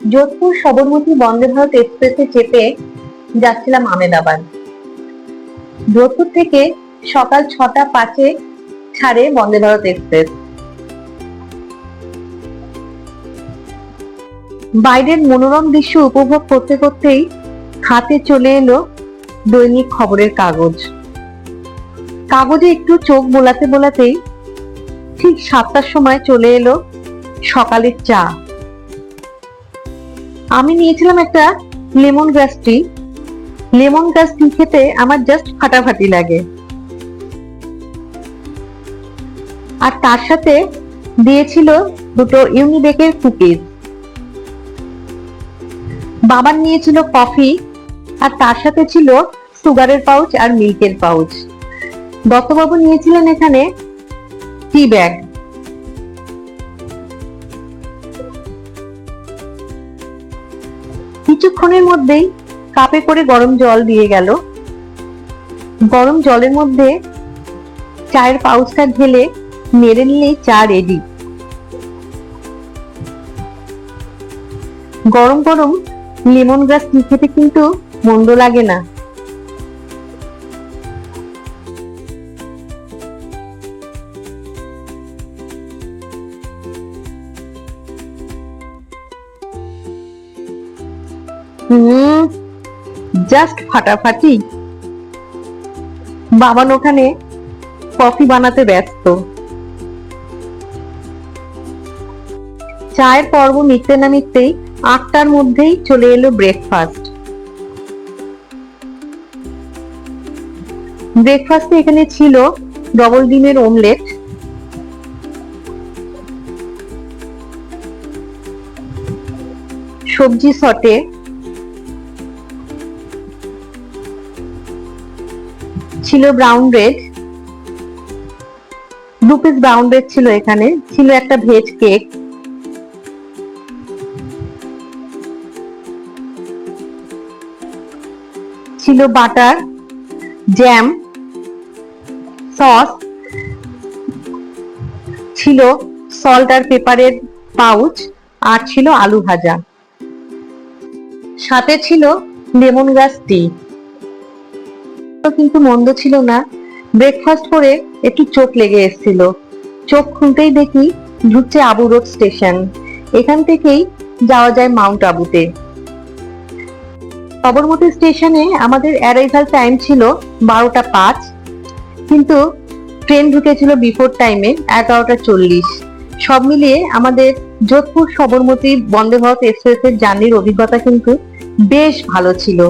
যোধপুর সবরমতী বন্দে ভারত এক্সপ্রেসে চেপে যাচ্ছিলাম আমেদাবাদ। যোধপুর থেকে সকাল ছটা পাঁচে ছাড়ে বন্দে ভারত এক্সপ্রেস। বাইরের মনোরম দৃশ্য উপভোগ করতে করতেই হাতে চলে এলো দৈনিক খবরের কাগজ। কাগজে একটু চোখ বোলাতে বোলাতেই ঠিক সাতটার সময় চলে এলো সকালের চা। আমি নিয়েছিলাম একটা লেমন গ্রাস টি। লেমন গ্রাস টি খেতে আমার জাস্ট ফাটাফাটি লাগে। আর তার সাথে দিয়েছিল দুটো ইউনিবেকের কুকিজ। বাবার নিয়েছিল কফি, আর তার সাথে ছিল সুগারের পাউচ আর মিল্কের পাউচ। দত্তবাবু নিয়েছিলেন এখানে টি ব্যাগ। কিছুক্ষণের মধ্যেই কাপে করে গরম জল দিয়ে গেল। গরম জলের মধ্যে চায়ের পাউচটা ঢেলে নেড়ে নিলেই চা রেডি গরম গরম লেমন গ্রাস টি খেতে কিন্তু মন্দ লাগে না। হুম জাস্ট ফাটাফাটি। বাবান ওখানে কফি বানাতে ব্যস্ত। চায়ের পর্ব মিটতে না মিটতেই আটটার মধ্যেই চলে এলো ব্রেকফাস্ট ব্রেকফাস্টে এখানে ছিল ডবল ডিমের ওমলেট সবজি সটে। ছিল ব্রাউন ব্রেড দু পিস ব্রাউন ব্রেড ছিল এখানে, ছিল একটা ভেজ কেক ছিল বাটার জ্যাম সস ছিল সল্ট আর পেপারের পাউচ আর ছিল আলু ভাজা। সাথে ছিল লেমন গ্রাস টি কিন্তু মন্দ ছিল না। ব্রেকফাস্ট করে একটু চোখ লেগে এসেছিল। চোখ খুলতেই দেখি ঢুকছে আবু রোড স্টেশন। এখান থেকেই যাওয়া যায় মাউন্ট আবুতে। সবরমতী স্টেশনে আমাদের অ্যারাইভাল টাইম ছিল বারোটা পাঁচ। কিন্তু ট্রেন ঢুকেছিল বিফোর টাইমে এগারোটা চল্লিশ। সব মিলিয়ে আমাদের যোধপুর সবরমতী বন্দে ভারত এক্সপ্রেসের জার্নির অভিজ্ঞতা কিন্তু বেশ ভালো ছিল।